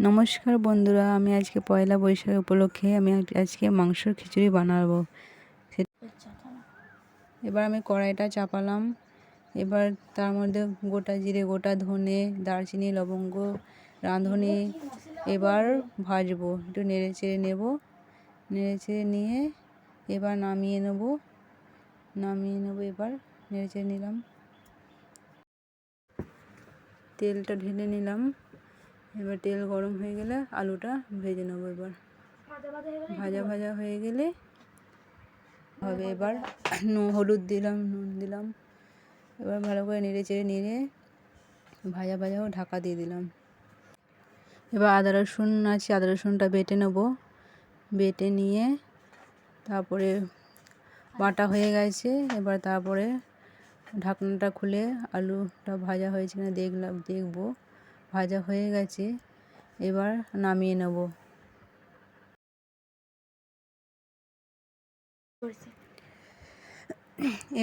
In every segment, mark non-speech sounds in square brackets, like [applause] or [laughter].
নমস্কার বন্ধুরা, আমি আজকে পয়লা বৈশাখ উপলক্ষে আমি আজ- আজকে মাংসর খিচুড়ি বানাবো। এবার আমি কড়াইটা চাপালাম। এবার তার মধ্যে গোটা জিরে, গোটা ধনে, দারচিনি, লবঙ্গ, রাঁধুনি এবার ভাজবো। একটু নেড়ে চেড়ে নেব। নেড়ে চেড়ে নিয়ে এবার নামিয়ে নেব। নামিয়ে নেব এবার। নেড়ে চেড়ে নিলাম। তেলটা ঢেলে নিলাম। এবার তেল গরম হয়ে গেলে আলুটা ভেজে নেব এবার। ভাজা ভাজা হয়ে গেলে হবে এবার নুন হলুদ দিলাম নুন দিলাম। এবার ভালো করে নেড়ে চেড়ে নেড়ে ভাজা ভাজাও ঢাকা দিয়ে দিলাম। এবার আদা রসুন আছে আদা রসুনটা বেটে নেব। বেটে নিয়ে তারপরে বাটা হয়ে গেছে এবার তারপরে ঢাকনাটা খুলে আলুটা ভাজা হয়েছে কিনা দেখলাম দেখব। ভাজা হয়ে গেছে, এবার নামিয়ে নেব।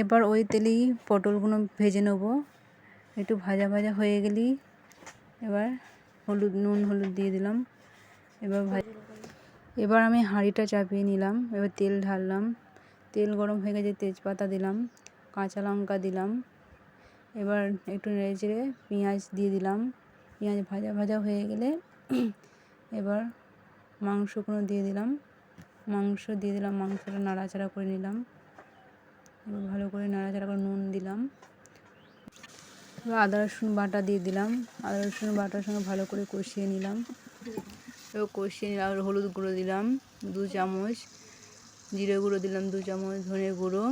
এবার ওই তেলেই পটলগুলো ভেজে নেব। একটু ভাজা ভাজা হয়ে গেলেই এবার হলুদ, নুন হলুদ দিয়ে দিলাম। এবার ভাজ, এবার আমি হাঁড়িটা চাপিয়ে নিলাম। এবার তেল ঢাললাম। তেল গরম হয়ে গেছে, তেজপাতা দিলাম, কাঁচা লঙ্কা দিলাম। এবার একটু নেড়ে চেড়ে পেঁয়াজ দিয়ে দিলাম। পেঁয়াজ ভাজা ভাজা হয়ে গেলে [clears throat] এবার মাংসগুলো দিয়ে দিলাম। মাংস দিয়ে দিলাম, মাংসটা নাড়াচাড়া করে নিলাম। এবার ভালো করে নাড়াচাড়া করে নুন দিলাম। এবার আদা, রসুন বাটা দিয়ে দিলাম। আদা, রসুন বাটার সঙ্গে ভালো করে কষিয়ে নিলাম। এবার কষিয়ে নিলাম হলুদ গুঁড়ো দিলাম, দু চামচ। জিরে গুঁড়ো দিলাম, দু চামচ ধনে গুঁড়ো।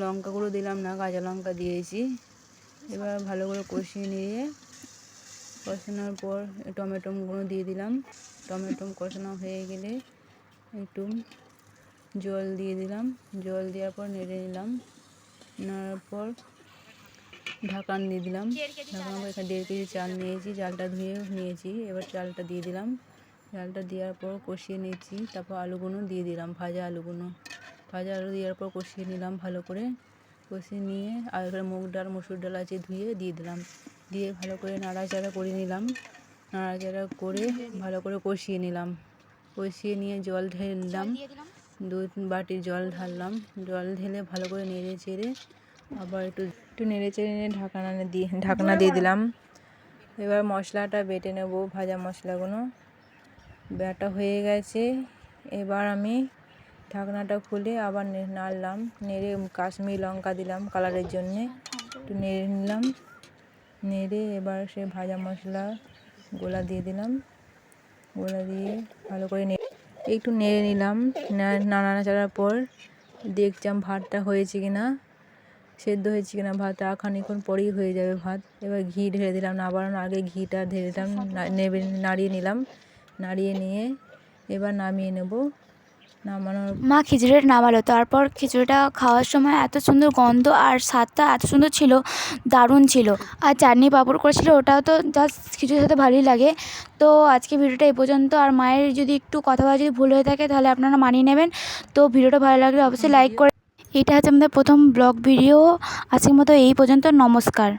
লঙ্কা গুঁড়ো দিলাম না, কাঁচা লঙ্কা দিয়েছি। এবার ভালো করে কষিয়ে নিয়ে কষানোর পর টমেটোগুলো দিয়ে দিলাম। টমেটো কষানো হয়ে গেলে একটু জল দিয়ে দিলাম। জল দেওয়ার পর নেড়ে নিলাম। নেওয়ার পর ঢাকান দিয়ে দিলাম। ঢাকানোর পর এখানে দেড় কেজি চাল নিয়েছি, চালটা ধুয়ে নিয়েছি। এবার চালটা দিয়ে দিলাম। চালটা দেওয়ার পর কষিয়ে নিয়েছি। তারপর আলুগুলো দিয়ে দিলাম, ভাজা আলুগুলো ভাজা আলু দেওয়ার পর কষিয়ে নিলাম ভালো করে। কষিয়ে নিয়ে আর এখানে মুগ ডাল মসুর ডাল আছে ধুয়ে দিয়ে দিলাম। দিয়ে ভালো করে নাড়াচাড়া করে নিলাম। নাড়াচাড়া করে ভালো করে কষিয়ে নিলাম। কষিয়ে নিয়ে জল ঢেলে নিলাম। দু বাটি জল ঢাললাম। জল ঢেলে ভালো করে নেড়ে চেড়ে আবার একটু একটু নেড়ে চেড়ে নিয়ে ঢাকনা দিয়ে ঢাকনা দিয়ে দিলাম। এবার মশলাটা বেটে নেব ভাজা মশলাগুলো। ব্যাটা হয়ে গেছে। এবার আমি ঢাকনাটা খুলে আবার নে- নাড়লাম। নেড়ে কাশ্মীরি লঙ্কা দিলাম কালারের জন্যে। একটু নেড়ে নিলাম। নেড়ে এবার সে ভাজা মশলা গোলা দিয়ে দিলাম। গোলা দিয়ে ভালো করে নেড়ে একটু নেড়ে নিলাম। না- নাড়াচাড়ার পর দেখলাম ভাতটা হয়েছে কি না সেদ্ধ হয়েছে কিনা ভাত আর খানিক্ষণ পরেই হয়ে যাবে ভাত। এবার ঘি ঢেলে দিলাম। নামানোর আগে ঘিটা ঢেলে দিলাম। না- নেবে নাড়িয়ে নিলাম। নাড়িয়ে নিয়ে এবার নামিয়ে নেব। নামানোর মা খিচুড়িটা নামালো। তারপর খিচুড়িটা খাওয়ার সময় এত সুন্দর গন্ধ আর স্বাদটা এত সুন্দর ছিল, দারুণ ছিল। আর চাটনি পাঁপড় করেছিল, ওটাও তো জাস্ট খিচুড়ির সাথে ভালোই লাগে। তো আজকে ভিডিওটা এই পর্যন্ত। আর মায়ের যদি একটু কথা বলা যদি ভুল হয়ে থাকে, তাহলে আপনারা মানিয়ে নেবেন। তো ভিডিওটা ভালো লাগলে অবশ্যই লাইক করে এটা হচ্ছে আমাদের প্রথম ব্লগ ভিডিও। আজকের মতো এই পর্যন্ত। নমস্কার।